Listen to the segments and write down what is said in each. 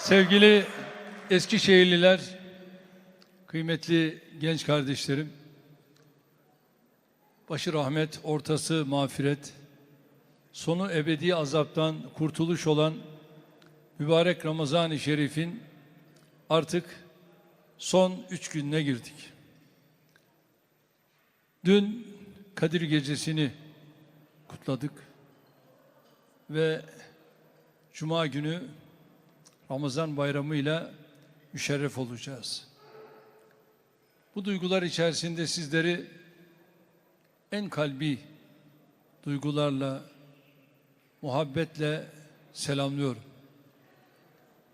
Sevgili Eskişehirliler, kıymetli genç kardeşlerim, başı rahmet, ortası mağfiret, sonu ebedi azaptan kurtuluş olan mübarek Ramazan-ı Şerif'in artık son üç gününe girdik. Dün Kadir Gecesi'ni kutladık ve Cuma günü Ramazan bayramıyla müşerref olacağız. Bu duygular içerisinde sizleri en kalbi duygularla, muhabbetle selamlıyorum.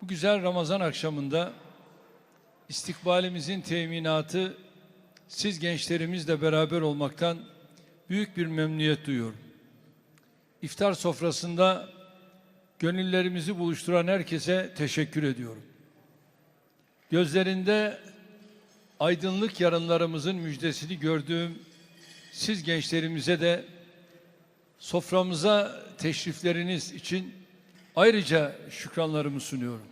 Bu güzel Ramazan akşamında istikbalimizin teminatı siz gençlerimizle beraber olmaktan büyük bir memnuniyet duyuyorum. İftar sofrasında gönüllerimizi buluşturan herkese teşekkür ediyorum. Gözlerinde aydınlık yarınlarımızın müjdesini gördüğüm siz gençlerimize de soframıza teşrifleriniz için ayrıca şükranlarımı sunuyorum.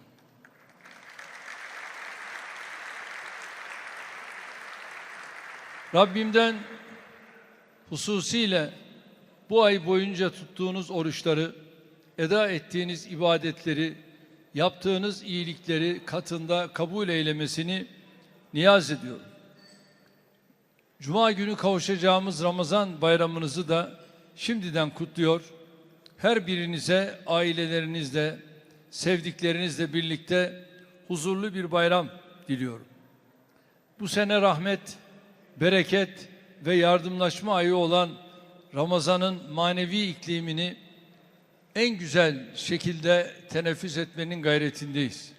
Rabbimden hususiyle bu ay boyunca tuttuğunuz oruçları, eda ettiğiniz ibadetleri, yaptığınız iyilikleri katında kabul eylemesini niyaz ediyorum. Cuma günü kavuşacağımız Ramazan bayramınızı da şimdiden kutluyor. Her birinize ailelerinizle, sevdiklerinizle birlikte huzurlu bir bayram diliyorum. Bu sene rahmet, bereket ve yardımlaşma ayı olan Ramazan'ın manevi iklimini en güzel şekilde teneffüs etmenin gayretindeyiz.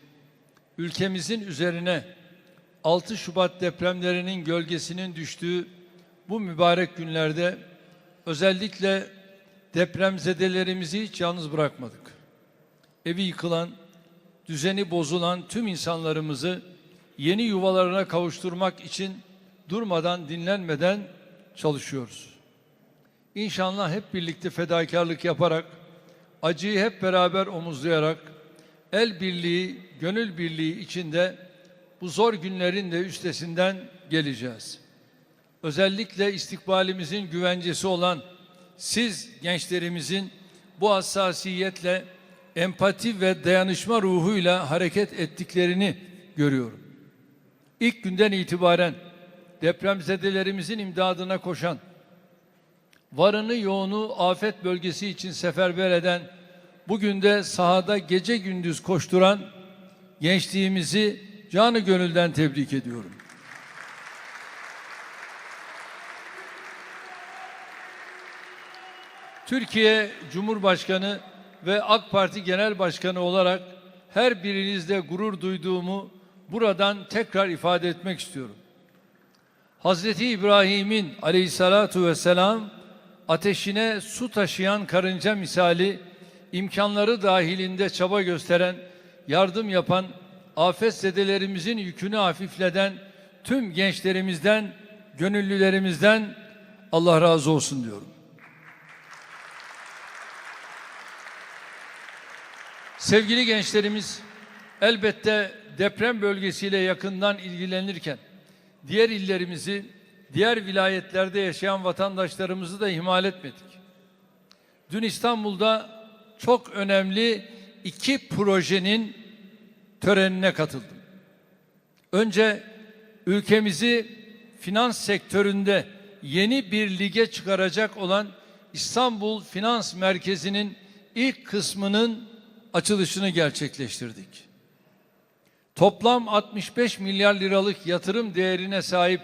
Ülkemizin üzerine 6 Şubat depremlerinin gölgesinin düştüğü bu mübarek günlerde özellikle depremzedelerimizi hiç yalnız bırakmadık. Evi yıkılan, düzeni bozulan tüm insanlarımızı yeni yuvalarına kavuşturmak için durmadan, dinlenmeden çalışıyoruz. İnşallah hep birlikte fedakarlık yaparak, acıyı hep beraber omuzlayarak, el birliği, gönül birliği içinde bu zor günlerin de üstesinden geleceğiz. Özellikle istikbalimizin güvencesi olan siz gençlerimizin bu hassasiyetle, empati ve dayanışma ruhuyla hareket ettiklerini görüyorum. İlk günden itibaren depremzedelerimizin imdadına koşan, varını yoğunu afet bölgesi için seferber eden, bugün de sahada gece gündüz koşturan gençliğimizi canı gönülden tebrik ediyorum. Türkiye Cumhurbaşkanı ve AK Parti Genel Başkanı olarak her birinizle gurur duyduğumu buradan tekrar ifade etmek istiyorum. Hazreti İbrahim'in aleyhissalatu vesselam ateşine su taşıyan karınca misali imkanları dahilinde çaba gösteren, yardım yapan, afetzedelerimizin yükünü hafifleden tüm gençlerimizden, gönüllülerimizden Allah razı olsun diyorum. Sevgili gençlerimiz, elbette deprem bölgesiyle yakından ilgilenirken diğer illerimizi, diğer vilayetlerde yaşayan vatandaşlarımızı da ihmal etmedik. Dün İstanbul'da çok önemli iki projenin törenine katıldım. Önce ülkemizi finans sektöründe yeni bir lige çıkaracak olan İstanbul Finans Merkezi'nin ilk kısmının açılışını gerçekleştirdik. Toplam 65 milyar liralık yatırım değerine sahip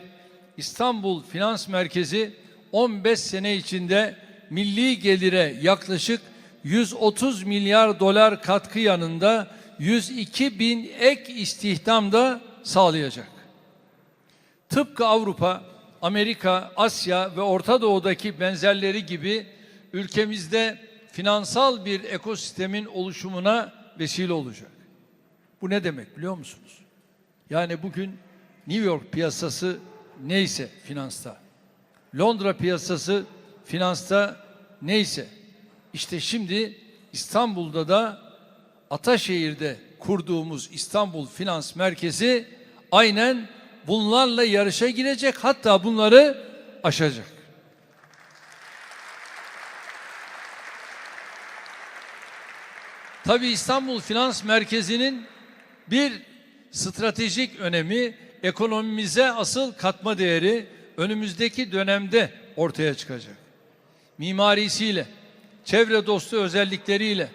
İstanbul Finans Merkezi 15 sene içinde milli gelire yaklaşık 130 milyar dolar katkı yanında 102 bin ek istihdam da sağlayacak. Tıpkı Avrupa, Amerika, Asya ve Orta Doğu'daki benzerleri gibi ülkemizde finansal bir ekosistemin oluşumuna vesile olacak. Bu ne demek biliyor musunuz? Yani bugün New York piyasası neyse finansta, Londra piyasası finansta neyse, işte şimdi İstanbul'da da Ataşehir'de kurduğumuz İstanbul Finans Merkezi aynen bunlarla yarışa girecek hatta bunları aşacak. Tabii İstanbul Finans Merkezi'nin bir stratejik önemi ekonomimize asıl katma değeri önümüzdeki dönemde ortaya çıkacak. Mimarisiyle, çevre dostu özellikleriyle,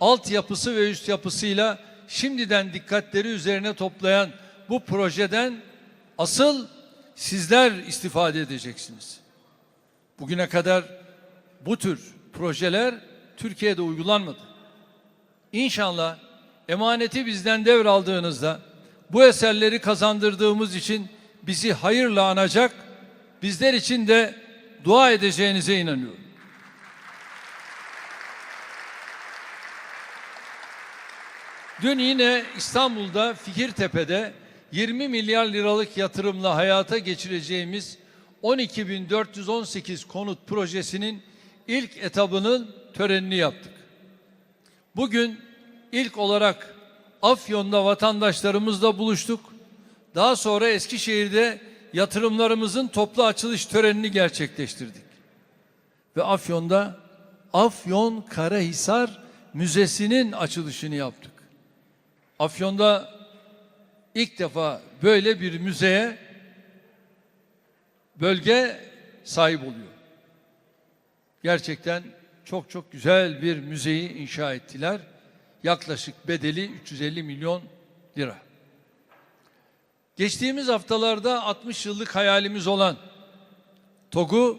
altyapısı ve üst yapısıyla şimdiden dikkatleri üzerine toplayan bu projeden asıl sizler istifade edeceksiniz. Bugüne kadar bu tür projeler Türkiye'de uygulanmadı. İnşallah emaneti bizden devraldığınızda bu eserleri kazandırdığımız için bizi hayırla anacak, bizler için de dua edeceğinize inanıyorum. Dün yine İstanbul'da Fikirtepe'de 20 milyar liralık yatırımla hayata geçireceğimiz 12.418 konut projesinin ilk etabının törenini yaptık. Bugün ilk olarak Afyon'da vatandaşlarımızla buluştuk. Daha sonra Eskişehir'de yatırımlarımızın toplu açılış törenini gerçekleştirdik. Ve Afyon'da Afyon Karahisar Müzesi'nin açılışını yaptık. Afyon'da ilk defa böyle bir müzeye bölge sahip oluyor. Gerçekten çok çok güzel bir müzeyi inşa ettiler. Yaklaşık bedeli 350 milyon lira. Geçtiğimiz haftalarda 60 yıllık hayalimiz olan TOG'u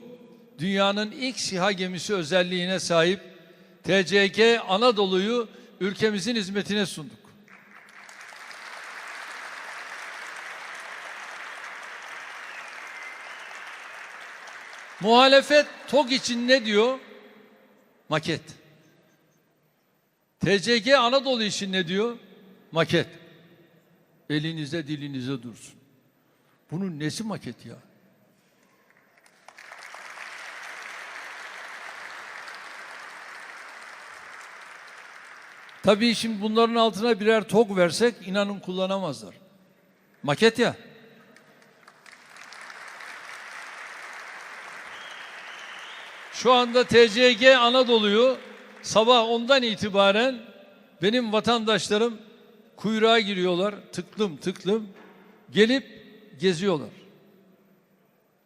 dünyanın ilk SİHA gemisi özelliğine sahip TCG Anadolu'yu ülkemizin hizmetine sunduk. Muhalefet TOG için ne diyor? Maket. TCG Anadolu için ne diyor? Maket. Elinize dilinize dursun. Bunun nesi maket ya? Tabii şimdi bunların altına birer TOG versek inanın kullanamazlar. Maket ya. Şu anda TCG Anadolu'yu sabah ondan itibaren benim vatandaşlarım kuyruğa giriyorlar. Tıklım tıklım gelip geziyorlar.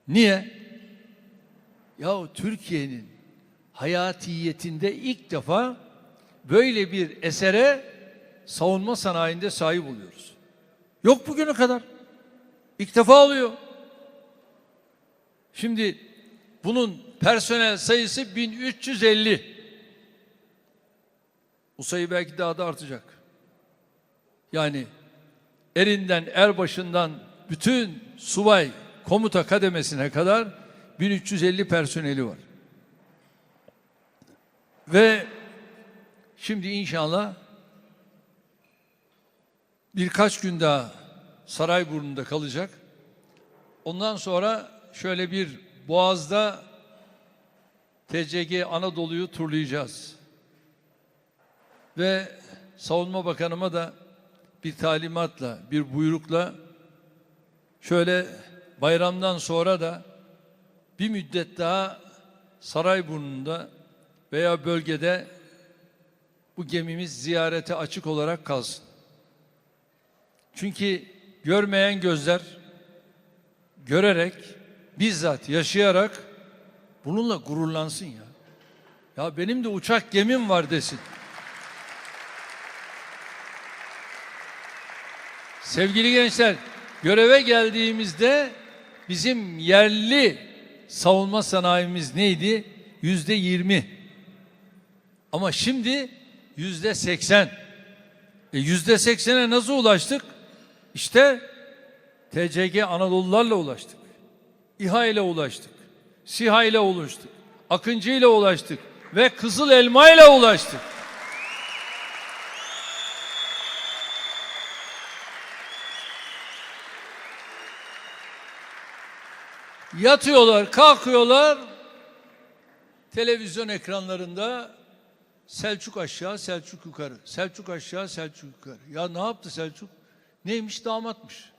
Niye? Yahu Türkiye'nin hayatiyetinde ilk defa böyle bir esere savunma sanayinde sahip oluyoruz. Yok bugüne kadar. İlk defa oluyor. Şimdi bunun personel sayısı 1350. Bu sayı belki daha da artacak. Yani erinden, erbaşından bütün subay komuta kademesine kadar 1350 personeli var. Ve şimdi inşallah birkaç gün daha Sarayburnu'nda kalacak. Ondan sonra şöyle bir Boğaz'da TCG Anadolu'yu turlayacağız. Ve Savunma Bakanıma da bir talimatla, bir buyrukla şöyle bayramdan sonra da bir müddet daha Sarayburnu'nda veya bölgede bu gemimiz ziyarete açık olarak kalsın. Çünkü görmeyen gözler görerek, bizzat yaşayarak bununla gururlansın ya. Ya benim de uçak gemim var desin. Sevgili gençler, göreve geldiğimizde bizim yerli savunma sanayimiz neydi? Yüzde yirmi. Ama şimdi yüzde seksen. E yüzde seksene nasıl ulaştık? İşte TCG Anadolularla ulaştık. İHA ile ulaştık. SİHA ile ulaştık. Akıncı ile ulaştık. Ve Kızıl Elma ile ulaştık. Yatıyorlar, kalkıyorlar. Televizyon ekranlarında Selçuk aşağı, Selçuk yukarı. Selçuk aşağı, Selçuk yukarı. Ya ne yaptı Selçuk? Neymiş damatmış.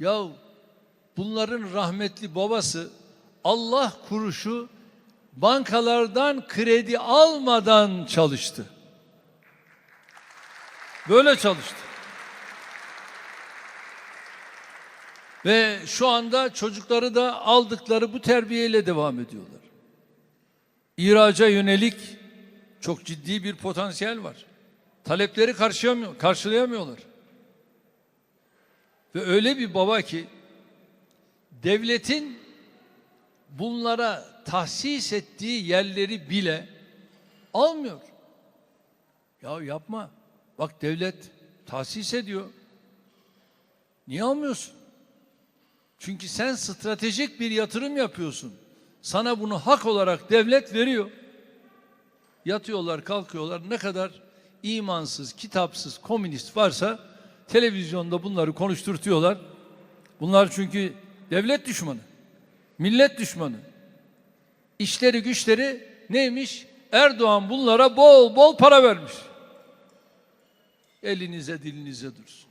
Ya bunların rahmetli babası Allah kuruşu bankalardan kredi almadan çalıştı. Böyle çalıştı. Ve şu anda çocukları da aldıkları bu terbiyeyle devam ediyorlar. İhraca yönelik çok ciddi bir potansiyel var. Talepleri karşılayamıyor, karşılayamıyorlar. Ve öyle bir baba ki devletin bunlara tahsis ettiği yerleri bile almıyor. Ya yapma. Bak devlet tahsis ediyor. Niye almıyorsun? Çünkü sen stratejik bir yatırım yapıyorsun. Sana bunu hak olarak devlet veriyor. Yatıyorlar, kalkıyorlar. Ne kadar imansız, kitapsız, komünist varsa televizyonda bunları konuşturtuyorlar. Bunlar çünkü devlet düşmanı, millet düşmanı. İşleri güçleri neymiş? Erdoğan bunlara bol bol para vermiş. Elinize dilinize dursun.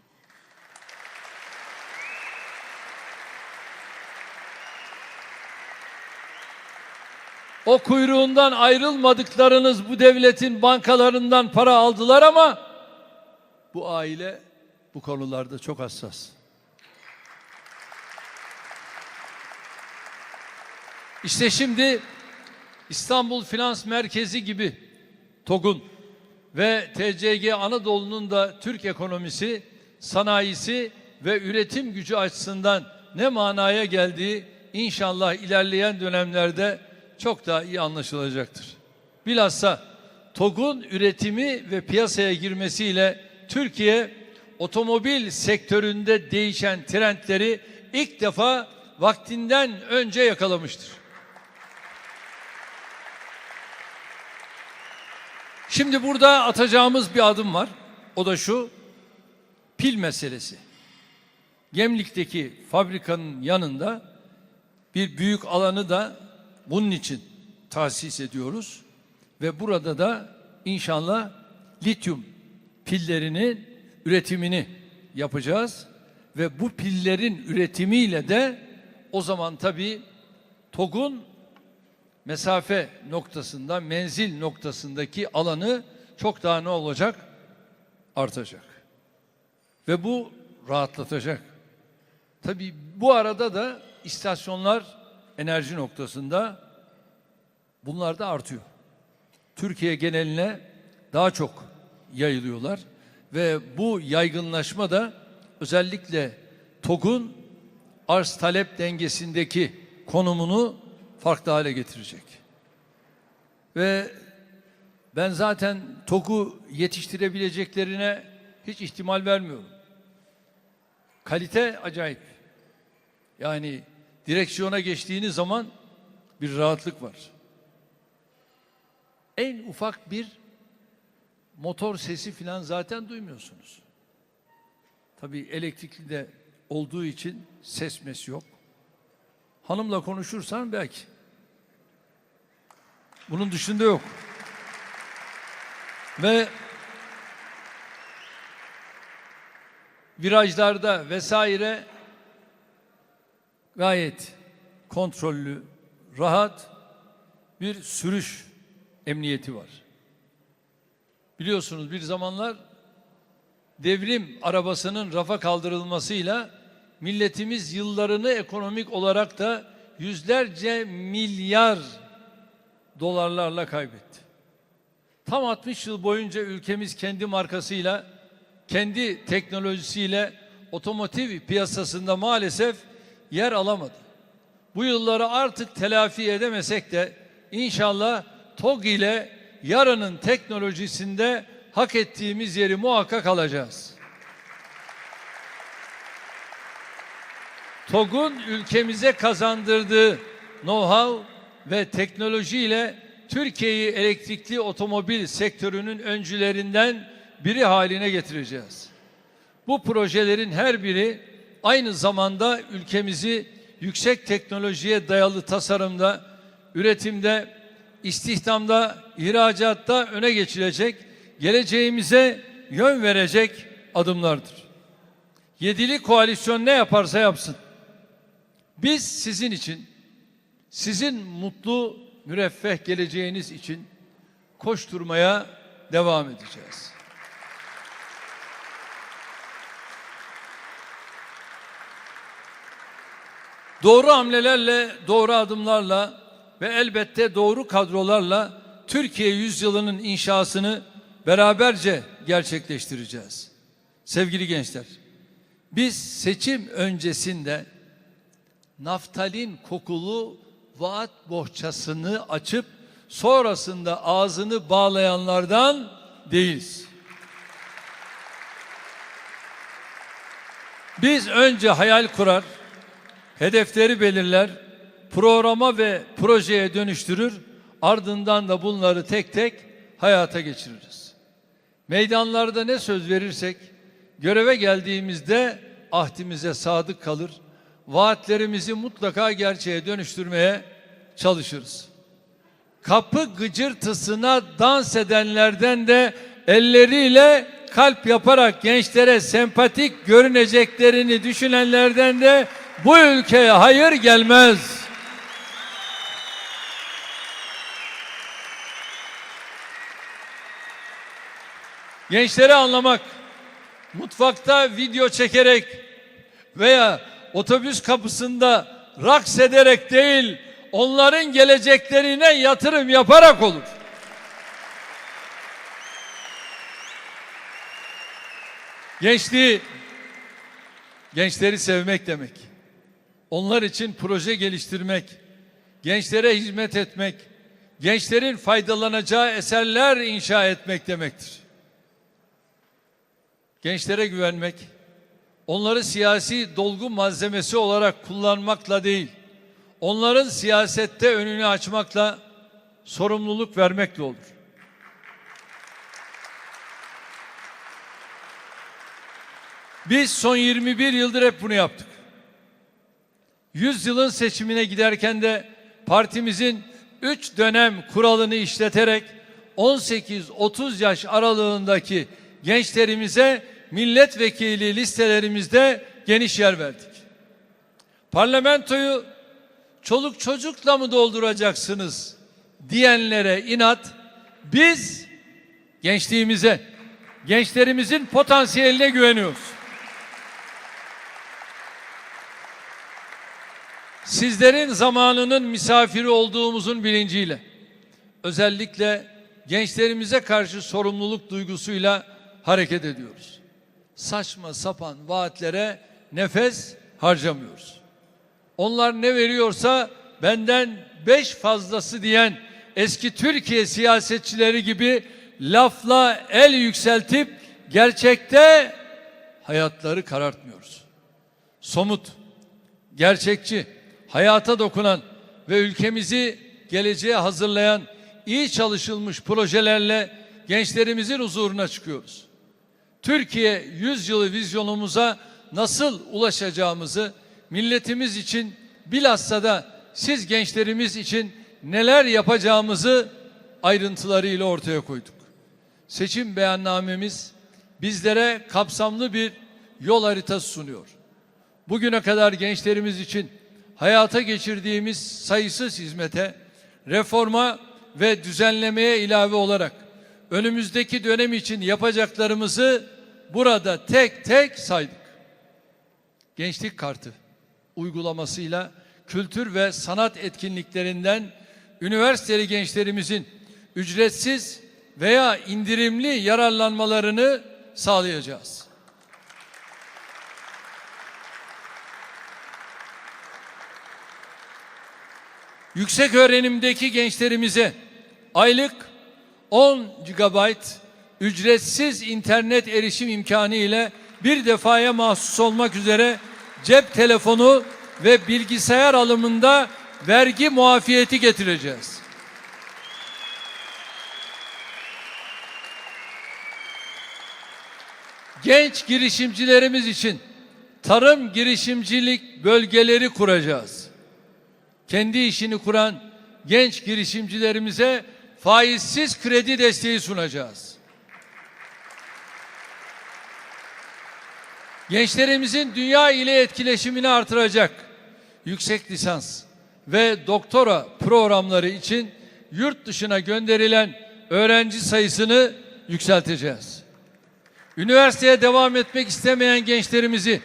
O kuyruğundan ayrılmadıklarınız bu devletin bankalarından para aldılar ama bu aile bu konularda çok hassas. İşte şimdi İstanbul Finans Merkezi gibi TOG'un ve TCG Anadolu'nun da Türk ekonomisi, sanayisi ve üretim gücü açısından ne manaya geldiği inşallah ilerleyen dönemlerde çok daha iyi anlaşılacaktır. Bilhassa TOG'un üretimi ve piyasaya girmesiyle Türkiye otomobil sektöründe değişen trendleri ilk defa vaktinden önce yakalamıştır. Şimdi burada atacağımız bir adım var. O da şu pil meselesi. Gemlik'teki fabrikanın yanında bir büyük alanı da bunun için tahsis ediyoruz. Ve burada da inşallah lityum pillerinin üretimini yapacağız. Ve bu pillerin üretimiyle de o zaman tabii TOG'un mesafe noktasında, menzil noktasındaki alanı çok daha ne olacak? Artacak. Ve bu rahatlatacak. Tabii bu arada da istasyonlar enerji noktasında bunlar da artıyor. Türkiye geneline daha çok yayılıyorlar ve bu yaygınlaşma da özellikle TOG'un arz talep dengesindeki konumunu farklı hale getirecek. Ve ben zaten TOG'u yetiştirebileceklerine hiç ihtimal vermiyorum. Kalite acayip. Yani direksiyona geçtiğiniz zaman bir rahatlık var. En ufak bir motor sesi falan zaten duymuyorsunuz. Tabii elektrikli de olduğu için ses mes yok. Hanımla konuşursan belki. Bunun dışında yok. Ve virajlarda vesaire gayet kontrollü, rahat bir sürüş emniyeti var. Biliyorsunuz bir zamanlar devrim arabasının rafa kaldırılmasıyla milletimiz yıllarını ekonomik olarak da yüzlerce milyar dolarlarla kaybetti. Tam 60 yıl boyunca ülkemiz kendi markasıyla, kendi teknolojisiyle otomotiv piyasasında maalesef yer alamadı. Bu yılları artık telafi edemesek de inşallah TOG ile yarının teknolojisinde hak ettiğimiz yeri muhakkak alacağız. TOG'un ülkemize kazandırdığı know-how ve teknolojiyle Türkiye'yi elektrikli otomobil sektörünün öncülerinden biri haline getireceğiz. Bu projelerin her biri aynı zamanda ülkemizi yüksek teknolojiye dayalı tasarımda, üretimde, istihdamda, ihracatta öne geçirecek, geleceğimize yön verecek adımlardır. Yedili koalisyon ne yaparsa yapsın. Biz sizin için, sizin mutlu, müreffeh geleceğiniz için koşturmaya devam edeceğiz. Doğru hamlelerle, doğru adımlarla ve elbette doğru kadrolarla Türkiye yüzyılının inşasını beraberce gerçekleştireceğiz. Sevgili gençler, biz seçim öncesinde naftalin kokulu vaat bohçasını açıp sonrasında ağzını bağlayanlardan değiliz. Biz önce hayal kurar, hedefleri belirler, programa ve projeye dönüştürür, ardından da bunları tek tek hayata geçiririz. Meydanlarda ne söz verirsek, göreve geldiğimizde ahdimize sadık kalır, vaatlerimizi mutlaka gerçeğe dönüştürmeye çalışırız. Kapı gıcırtısına dans edenlerden de elleriyle kalp yaparak gençlere sempatik görüneceklerini düşünenlerden de bu ülkeye hayır gelmez. Gençleri anlamak, mutfakta video çekerek veya otobüs kapısında raks ederek değil, onların geleceklerine yatırım yaparak olur. Gençliği, gençleri sevmek demek. Onlar için proje geliştirmek, gençlere hizmet etmek, gençlerin faydalanacağı eserler inşa etmek demektir. Gençlere güvenmek, onları siyasi dolgu malzemesi olarak kullanmakla değil, onların siyasette önünü açmakla, sorumluluk vermekle olur. Biz son 21 yıldır hep bunu yaptık. 100 yılın seçimine giderken de partimizin 3 dönem kuralını işleterek 18-30 yaş aralığındaki gençlerimize milletvekili listelerimizde geniş yer verdik. Parlamentoyu çoluk çocukla mı dolduracaksınız diyenlere inat biz gençliğimize, gençlerimizin potansiyeline güveniyoruz. Sizlerin zamanının misafiri olduğumuzun bilinciyle özellikle gençlerimize karşı sorumluluk duygusuyla hareket ediyoruz. Saçma sapan vaatlere nefes harcamıyoruz. Onlar ne veriyorsa benden beş fazlası diyen eski Türkiye siyasetçileri gibi lafla el yükseltip gerçekte hayatları karartmıyoruz. Somut, gerçekçi, hayata dokunan ve ülkemizi geleceğe hazırlayan iyi çalışılmış projelerle gençlerimizin huzuruna çıkıyoruz. Türkiye 100 yılı vizyonumuza nasıl ulaşacağımızı milletimiz için bilhassa da siz gençlerimiz için neler yapacağımızı ayrıntılarıyla ortaya koyduk. Seçim beyannamemiz bizlere kapsamlı bir yol haritası sunuyor. Bugüne kadar gençlerimiz için hayata geçirdiğimiz sayısız hizmete, reforma ve düzenlemeye ilave olarak önümüzdeki dönem için yapacaklarımızı burada tek tek saydık. Gençlik kartı uygulamasıyla kültür ve sanat etkinliklerinden üniversiteli gençlerimizin ücretsiz veya indirimli yararlanmalarını sağlayacağız. Yüksek öğrenimdeki gençlerimize aylık 10 GB ücretsiz internet erişim imkanı ile bir defaya mahsus olmak üzere cep telefonu ve bilgisayar alımında vergi muafiyeti getireceğiz. Genç girişimcilerimiz için tarım girişimcilik bölgeleri kuracağız. Kendi işini kuran genç girişimcilerimize faizsiz kredi desteği sunacağız. Gençlerimizin dünya ile etkileşimini artıracak yüksek lisans ve doktora programları için yurt dışına gönderilen öğrenci sayısını yükselteceğiz. Üniversiteye devam etmek istemeyen gençlerimizi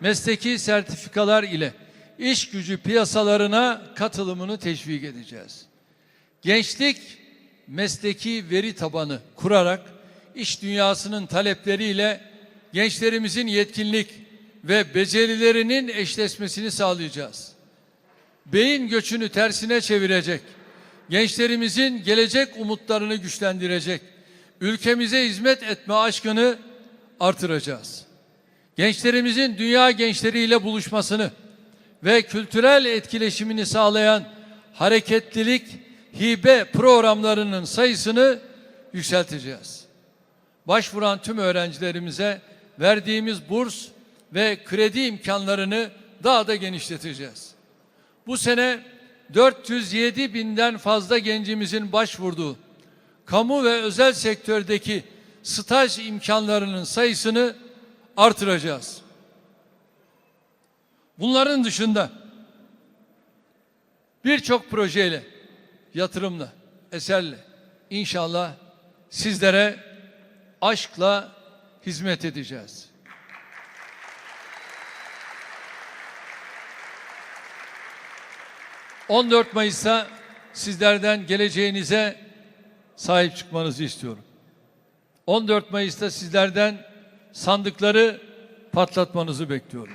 mesleki sertifikalar ile iş gücü piyasalarına katılımını teşvik edeceğiz. Gençlik mesleki veri tabanı kurarak iş dünyasının talepleriyle gençlerimizin yetkinlik ve becerilerinin eşleşmesini sağlayacağız. Beyin göçünü tersine çevirecek, gençlerimizin gelecek umutlarını güçlendirecek, ülkemize hizmet etme aşkını artıracağız. Gençlerimizin dünya gençleriyle buluşmasını ve kültürel etkileşimini sağlayan hareketlilik hibe programlarının sayısını yükselteceğiz. Başvuran tüm öğrencilerimize verdiğimiz burs ve kredi imkanlarını daha da genişleteceğiz. Bu sene 407 binden fazla gencimizin başvurduğu kamu ve özel sektördeki staj imkanlarının sayısını artıracağız. Bunların dışında birçok projeyle, yatırımla, eserle inşallah sizlere aşkla hizmet edeceğiz. ...14 Mayıs'ta sizlerden geleceğinize sahip çıkmanızı istiyorum. 14 Mayıs'ta sizlerden sandıkları patlatmanızı bekliyorum.